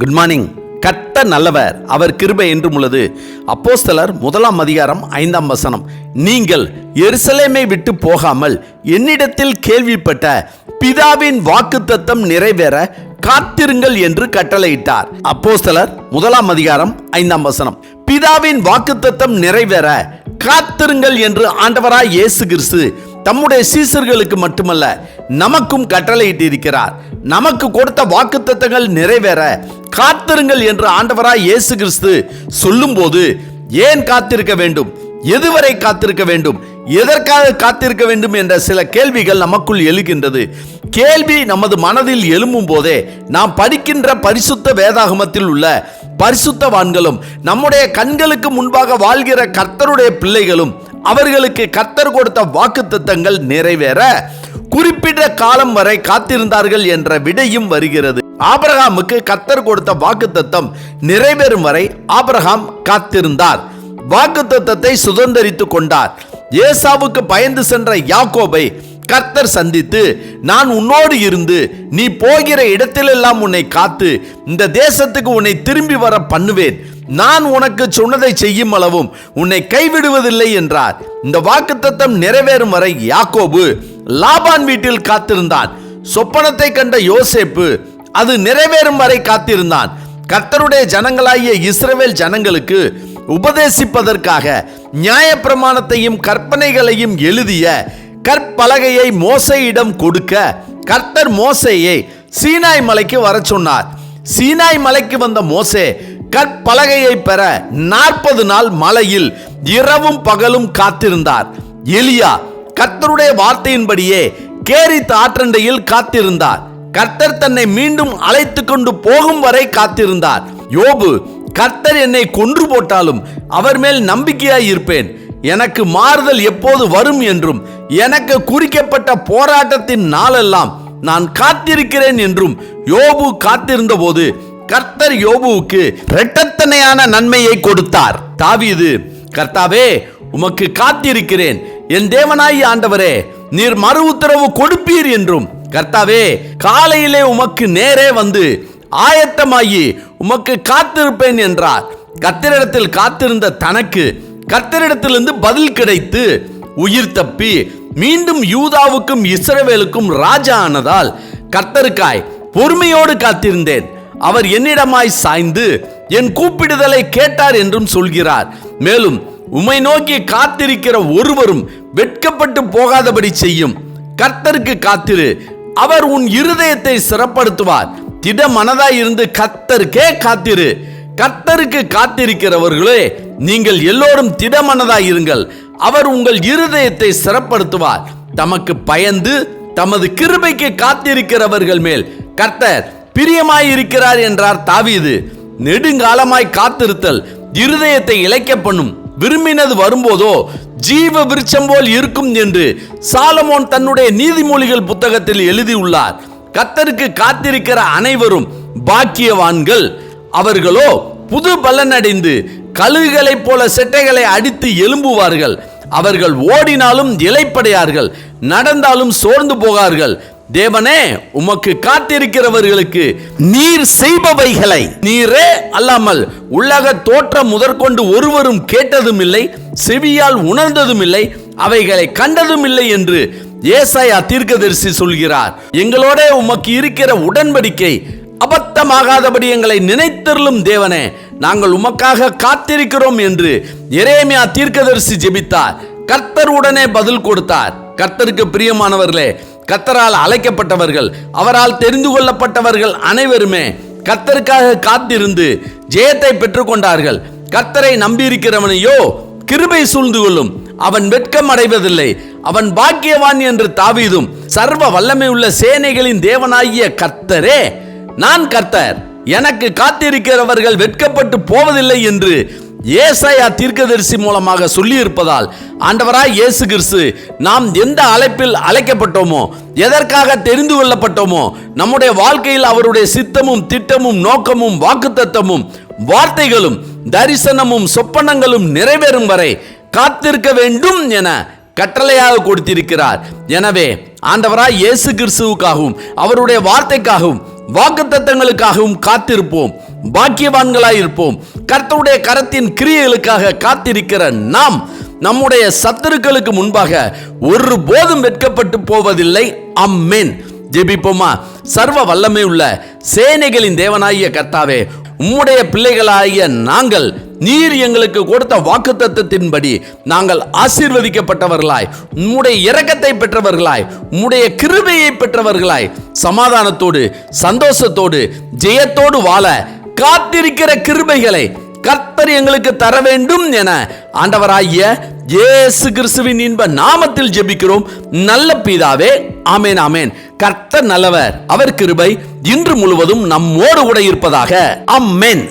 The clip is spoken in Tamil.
குட் மார்னிங் கட்ட நல்லவர் அவர் கிருபை என்றும் உள்ளது. அப்போஸ்தலர் முதலாம் அதிகாரம் ஐந்தாம் வசனம். நீங்கள் எருசலேமை விட்டு போகாமல் என்னிடத்தில் கேள்விப்பட்ட பிதாவின் வாக்குத்தத்தம் நிறைவேற காத்திருங்கள் என்று கட்டளையிட்டார். அப்போஸ்தலர் முதலாம் அதிகாரம் ஐந்தாம் வசனம். பிதாவின் வாக்குத்தத்தம் நிறைவேற காத்திருங்கள் என்று ஆண்டவராய் இயேசு கிறிஸ்து தம்முடைய சீசர்களுக்கு மட்டுமல்ல நமக்கும் கட்டளையிட்டிருக்கிறார். நமக்கு கொடுத்த வாக்குத்தத்தங்கள் நிறைவேற. காத்திருங்கள் என்று ஆண்டவராய் இயேசு கிறிஸ்து சொல்லும்போது ஏன் காத்திருக்க வேண்டும்? எதுவரை காத்திருக்க வேண்டும்? எதற்காக காத்திருக்க வேண்டும்? என்ற சில கேள்விகள் நமக்குள் எழுகின்றது. கேள்வி நமது மனதில் எழும்பும் போதே நாம் படிக்கின்ற பரிசுத்த வேதாகமத்தில் உள்ள பரிசுத்தவான்களும் நம்முடைய கண்களுக்கு முன்பாக வாழ்கிற கர்த்தருடைய பிள்ளைகளும் அவர்களுக்கு கர்த்தர் கொடுத்த வாக்குத்தத்தங்கள் நிறைவேற. குறிப்பிட்ட காலம் வரை காத்திருந்தார்கள் என்ற விடையும் வருகிறது. ஆபரகாமுக்கு கர்த்தர் கொடுத்த வாக்குத்தத்தம் நிறைவேறும் வரை ஆபரகாம் காத்திருந்தார். வாக்குத்தத்தத்தை சுதந்தரித்துக் கொண்டார். ஏசாவுக்கு பயந்து சென்ற யாக்கோபை கர்த்தர் சந்தித்து நான் உன்னோடு இருந்து நீ போகிற இடத்திலெல்லாம் உன்னை காத்து இந்த தேசத்துக்கு உன்னை திரும்பி வர பண்ணுவேன். நான் உனக்கு சொன்னதை செய்யும் அளவும் உன்னை கைவிடுவதில்லை என்றார். இந்த வாக்குத்தத்தம் நிறைவேறும் வரை யாக்கோபு லாபான் வீட்டில் காத்திருந்தான். சொப்பனத்தை கண்ட யோசேப்பு அது நிறைவேறும் வரை காத்திருந்தான். கர்த்தருடைய ஜனங்களாகிய இஸ்ரவேல் ஜனங்களுக்கு உபதேசிப்பதற்காக நியாயப்பிரமாணத்தையும் கற்பனைகளையும் எழுதிய கற்பலகையை மோசையிடம் கொடுக்க கர்த்தர் மோசையை சீனாய் மலைக்கு வர சொன்னார். சீனாய் மலைக்கு வந்த மோசே கற்பலகையை பெற நாற்பது நாள் மலையில் இரவும் பகலும் காத்திருந்தார். எலியா கர்த்தருடைய வார்த்தையின்படியே கேரித் ஆற்றண்டையில் காத்திருந்தார். கர்த்தர் தன்னை மீண்டும் அழைத்து கொண்டு போகும் வரை காத்திருந்தார். யோபு கர்த்தர் என்னை கொன்று போட்டாலும் அவர் மேல் நம்பிக்கையாய் இருப்பேன். எனக்கு மாறுதல் எப்போது வரும் என்றும் எனக்கு குறிக்கப்பட்ட போராட்டத்தின் நாளெல்லாம் நான் காத்திருக்கிறேன் என்றும் யோபு காத்திருந்த போது கர்த்தர் யோபுவுக்கு இரட்டத்தனையான நன்மையை கொடுத்தார். தாவீது கர்த்தாவே உமக்கு காத்திருக்கிறேன். என் தேவனாய் ஆண்டவரே நீர் மறு உத்தரவு கொடுப்பீர் என்றும். கர்த்தாவே காலையிலே உமக்கு நேரே வந்து ஆயத்தமாகி உமக்கு காத்திருப்பேன் என்றார். கர்த்தரிடத்தில் காத்திருந்த தனக்கு கர்த்தரிடத்திலிருந்து பதில் கிடைத்து உயிர் தப்பி மீண்டும் யூதாவுக்கும் இஸ்ரவேலுக்கும் ராஜா ஆனதால் கர்த்தருக்காய் பொறுமையோடு காத்திருந்தேன். அவர் என்னிடமாய் சாய்ந்து என் கூப்பிடுதலை கேட்டார் என்றும் சொல்கிறார். மேலும் உம்மை நோக்கி காத்திருக்கிற ஒருவரும் வெட்கப்பட்டு போகாதபடி செய்யும். கர்த்தருக்கு காத்திரு. அவர் உன் இருதயத்தை சிறப்படுத்துவார். திட மனதாய் இருந்து கர்த்தருக்கே காத்திரு. கர்த்தருக்கு காத்திருக்கிறவர்களே நீங்கள் எல்லோரும் திடமனதாய் இருங்கள். அவர் உங்கள் இருதயத்தை சிறப்படுத்துவார். தமக்கு பயந்து தமது கிருபைக்கு காத்திருக்கிறவர்கள் மேல் கர்த்தர் பிரியமாயிருக்கிறார் என்றார் தாவீது. நெடுங்காலமாய் காத்திருத்தல் இருதயத்தை இழைக்க பண்ணும். விரும்பினது வரும்போதோ ஜீவ விருட்சம் போல் இருக்கும் என்று சாலமோன் தன்னுடைய நீதிமொழிகள் புத்தகத்தில் எழுதியுள்ளார். கத்தருக்கு காத்திருக்கிற அனைவரும் பாக்கியவான்கள். அவர்களோ புது பலனடைந்து கழுகுகளைப் போல செட்டைகளை அடித்து எழும்புவார்கள். அவர்கள் ஓடினாலும் இலைப்படையார்கள். நடந்தாலும் சோர்ந்து போகார்கள். தேவனே உமக்கு காத்திருக்கிறவர்களுக்கு நீர் செய்பவைகளை. நீரே அல்லாமல் உலக தோற்றம் முதற்கொண்டு ஒருவரும் கேட்டதும் இல்லை செவியால் உணர்ந்ததும் இல்லை அவைகளை கண்டதும் இல்லை என்று ஏசாயா தீர்க்கதரிசி சொல்கிறார். எங்களோட உமக்கு இருக்கிற உடன்படிக்கை அபத்தமாகாதபடி எங்களை நினைத்தருளும் தேவனே நாங்கள் உமக்காக காத்திருக்கிறோம் என்று எரேமியா தீர்க்கதரிசி ஜெபித்தார். கர்த்தர் உடனே பதில் கொடுத்தார். கர்த்தருக்கு பிரியமானவர்களே கத்தரால் அழைக்கப்பட்டவர்கள் அவரால் தெரிந்து கொள்ளப்பட்டவர்கள் அனைவருமே கத்தருக்காக காத்திருந்து ஜெயத்தை பெற்றுக்கொண்டார்கள். கத்தரை நம்பியிருக்கிறவனையோ கிருபை சூழ்ந்து கொள்ளும். அவன் வெட்கம் அடைவதில்லை. அவன் பாக்கியவான் என்று தாவீதும் சர்வ வல்லமை உள்ள சேனைகளின் தேவனாகிய கர்த்தரே நான் கர்த்தர். எனக்கு காத்திருக்கிறவர்கள் வெட்கப்பட்டு போவதில்லை என்று ஏசாயா தீர்க்கதரிசி மூலமாக சொல்லியிருப்பதால் ஆண்டவராய் இயேசு கிறிஸ்து நாம் எந்த அழைப்பில் அழைக்கப்பட்டோமோ எதற்காக தெரிந்து கொள்ளப்பட்டோமோ நம்முடைய வாழ்க்கையில் அவருடைய சித்தமும் திட்டமும் நோக்கமும் வாக்குத்தத்தமும் வார்த்தைகளும் தரிசனமும் சொப்பனங்களும் நிறைவேறும் வரை காத்திருக்க வேண்டும் என கட்டளையாக கொடுத்திருக்கிறார். எனவே ஆண்டவராய் இயேசு கிறிஸ்துவுக்காகவும் அவருடைய வார்த்தைக்காகவும் வாக்குத்தத்தங்களுக்காகவும் காத்திருப்போம். பாக்கியவான்களாயிருப்போம். கர்த்தருடைய கரத்தின் கிரியைகளுக்காக காத்திருக்கிற நாம் நம்முடைய சத்துருக்களுக்கு முன்பாக ஒரு போதும் வெட்கப்பட்டு போவதில்லை. அம்மேன் ஜெபிப்போமா? சர்வ வல்லமை உள்ள சேனைகளின் தேவனாகிய கர்த்தாவே உம்முடைய பிள்ளைகளாகிய நாங்கள் நீர் எங்களுக்கு கொடுத்த வாக்குத்தத்தத்தின்படி நாங்கள் ஆசீர்வதிக்கப்பட்டவர்களாய் உம்முடைய இரக்கத்தை பெற்றவர்களாய் உம்முடைய கிருபையை பெற்றவர்களாய் சமாதானத்தோடு சந்தோஷத்தோடு ஜெயத்தோடு வாழ காத்திருக்கிற கிருபைகளை கர்த்தர் எங்களுக்கு தர வேண்டும் என ஆண்டவராகிய இயேசு கிறிஸ்துவின் இன்ப நாமத்தில் ஜெபிக்கிறோம். நல்ல பீதாவே ஆமேன் ஆமேன். கர்த்தர் நல்லவர் அவர் கிருபை இன்று முழுவதும் நம்மோடு கூட இருப்பதாக. அம்மேன்